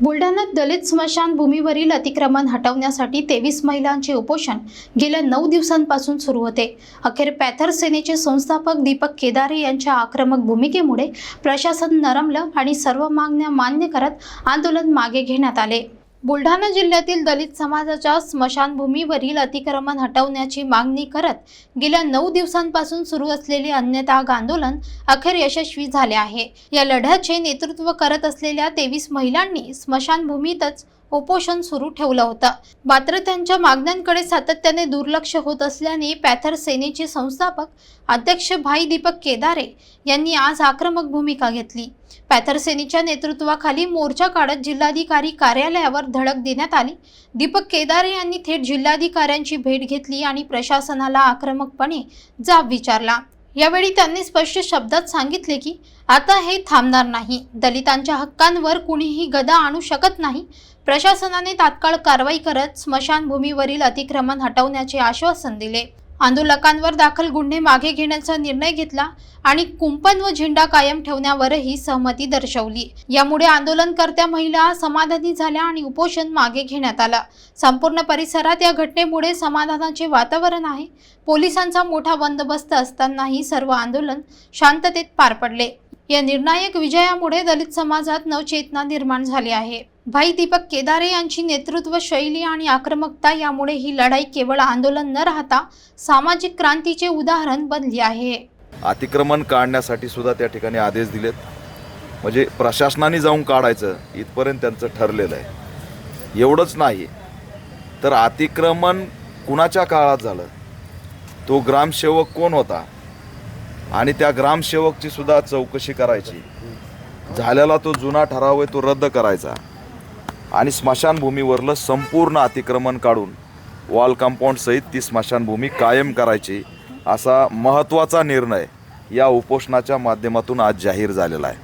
बुलढाण्यात दलित स्मशानभूमीवरील अतिक्रमण हटवण्यासाठी तेवीस महिलांचे उपोषण गेल्या नऊ दिवसांपासून सुरू होते. अखेर पॅथर सेनेचे संस्थापक दीपक केदारे यांच्या आक्रमक भूमिकेमुळे प्रशासन नरमलं आणि सर्व मागण्या मान्य करत आंदोलन मागे घेण्यात आले. बुलढाणा जिल्ह्यातील दलित समाजाच्या स्मशानभूमीवरील अतिक्रमण हटवण्याची मागणी करत गेल्या नऊ दिवसांपासून सुरू असलेले अन्यताग आंदोलन अखेर यशस्वी झाले आहे. या लढ्याचे नेतृत्व करत असलेल्या तेवीस महिलांनी स्मशानभूमीतच उपोषण सुरू ठेवलं होतं. मात्र त्यांच्या मागण्यांकडे सातत्याने दुर्लक्ष होत असल्याने पॅथर सेनेचे संस्थापक अध्यक्ष भाई दीपक केदारे यांनी आज आक्रमक भूमिका घेतली. पॅथरसेनीच्या नेतृत्वाखाली मोर्चा काढत जिल्हाधिकारी कार्यालयावर धडक देण्यात आली. दीपक केदारे यांनी थेट जिल्हाधिकाऱ्यांची भेट घेतली आणि प्रशासनाला आक्रमकपणे जाब विचारला. यावेळी त्यांनी स्पष्ट शब्दात सांगितले की आता हे थांबणार नाही. दलितांच्या हक्कांवर कुणीही गदा आणू शकत नाही. प्रशासनाने तात्काळ कारवाई करत स्मशानभूमीवरील अतिक्रमण हटवण्याचे आश्वासन दिले. आंदोलकांवर दाखल गुन्हे मागे घेण्याचा निर्णय घेतला आणि कुंपण व झेंडा कायम ठेवण्यावरही सहमती दर्शवली. यामुळे आंदोलनकर्त्या महिला समाधानी झाल्या आणि उपोषण मागे घेण्यात आलं. संपूर्ण परिसरात या घटनेमुळे समाधानाचे वातावरण आहे. पोलिसांचा मोठा बंदोबस्त असतानाही सर्व आंदोलन शांततेत पार पडले. या निर्णायक विजयामुळे दलित समाजात नवचेतना निर्माण झाली आहे. भाई दीपक केदारे यांची नेतृत्व शैली आणि आक्रमकता यामुळे ही लढाई केवळ आंदोलन न राहता सामाजिक क्रांतीचे उदाहरण बनली आहे. अतिक्रमण काढण्यासाठी सुद्धा त्या ठिकाणी आदेश दिलेत. म्हणजे प्रशासनाने जाऊन काढायचं इथपर्यंत त्यांचं ठरलेलं आहे. एवढंच नाही तर अतिक्रमण कुणाच्या काळात झालं? तो ग्रामसेवक कोण होता? आणि त्या ग्रामसेवकची सुद्धा चौकशी करायची. झालेला तो जुना ठराव आहे तो रद्द करायचा. आणि स्मशानभूमीवरलं संपूर्ण अतिक्रमण काढून वॉल कंपाऊंडसहित ती स्मशानभूमी कायम करायची असा महत्त्वाचा निर्णय या उपोषणाच्या माध्यमातून आज जाहीर झालेला आहे.